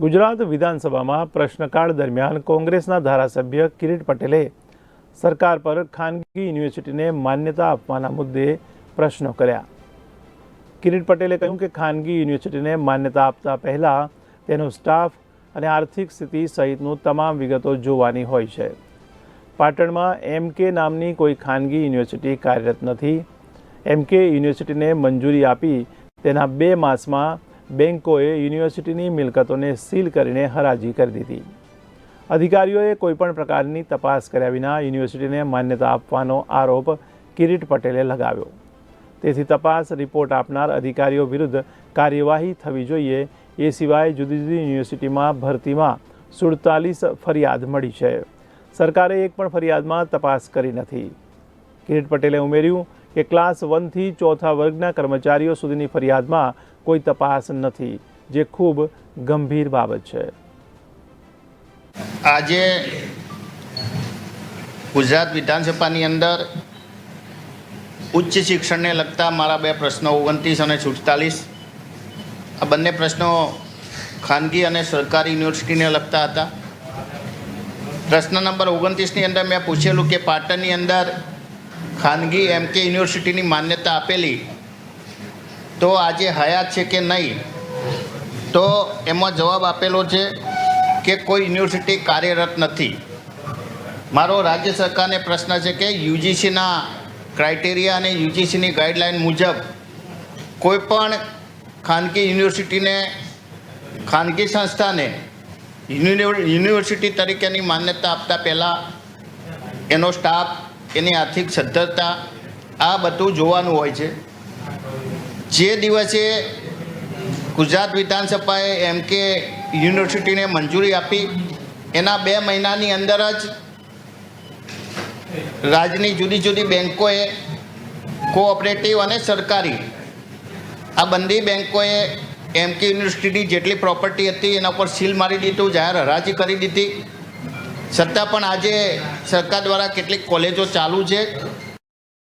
ગુજરાત વિધાનસભામાં પ્રશ્નકાળ દરમિયાન કોંગ્રેસના ધારાસભ્ય કિરીટ પટેલે સરકાર પર ખાનગી યુનિવર્સિટીને માન્યતા આપવાના મુદ્દે પ્રશ્નો કર્યા. કિરીટ પટેલે કહ્યું કે ખાનગી યુનિવર્સિટીને માન્યતા આપતા પહેલાં તેનો સ્ટાફ અને આર્થિક સ્થિતિ સહિતનું તમામ વિગતો જોવાની હોય છે. પાટણમાં એમ કે નામની કોઈ ખાનગી યુનિવર્સિટી કાર્યરત નથી. એમ કે યુનિવર્સિટીને મંજૂરી આપી તેના બે માસમાં બેન્કોએ યુનિવર્સિટીની મિલકતોને સીલ કરીને હરાજી કરી દીધી. અધિકારીઓએ કોઈપણ પ્રકારની તપાસ કર્યા વિના યુનિવર્સિટીને માન્યતા આપવાનો આરોપ કિરીટ પટેલે લગાવ્યો. તેથી તપાસ રિપોર્ટ આપનાર અધિકારીઓ વિરુદ્ધ કાર્યવાહી થવી જોઈએ, એ સિવાય જુદી જુદી યુનિવર્સિટીમાં ભરતીમાં સુડતાલીસ ફરિયાદ મળી છે. સરકારે એક પણ ફરિયાદમાં તપાસ કરી નથી. કિરીટ પટેલે ઉમેર્યું કે ક્લાસ વનથી ચોથા વર્ગના કર્મચારીઓ સુધીની ફરિયાદમાં કોઈ તપાસ નથી, જે ખૂબ ગંભીર બાબત છે. આજે ગુજરાત વિધાનસભાની અંદર ઉચ્ચ શિક્ષણને લગતા મારા બે પ્રશ્નો, ઓગણત્રીસ અને સુડતાલીસ. આ બંને પ્રશ્નો ખાનગી અને સરકારી યુનિવર્સિટીને લગતા હતા. પ્રશ્ન નંબર ઓગણત્રીસની અંદર મેં પૂછેલું કે પાટણની અંદર ખાનગી એમ કે યુનિવર્સિટીની માન્યતા આપેલી. તો આજે હયાત છે કે નહીં? તો એમાં જવાબ આપેલો છે કે કોઈ યુનિવર્સિટી કાર્યરત નથી. મારો રાજ્ય સરકારને પ્રશ્ન છે કે યુજીસીના ક્રાઇટેરિયા અને યુજીસીની ગાઈડલાઇન મુજબ કોઈ પણ ખાનગી યુનિવર્સિટીને, ખાનગી સંસ્થાને યુનિવર્સિટી તરીકેની માન્યતા આપતા પહેલાં એનો સ્ટાફ એની આર્થિક સદ્ધરતા આ બધું જોવાનું હોય છે. જે દિવસે ગુજરાત વિધાનસભાએ એમ કે યુનિવર્સિટીને મંજૂરી આપી, એના બે મહિનાની અંદર જ રાજ્યની જુદી જુદી બેન્કોએ કોઓપરેટિવ અને સરકારી આ બંધી બેન્કોએ એમ કે યુનિવર્સિટીની જેટલી પ્રોપર્ટી હતી એના પર સીલ મારી દીધું, જાહેર હરાજી કરી દીધી. છતાં પણ આજે સરકાર દ્વારા કેટલીક કોલેજો ચાલુ છે.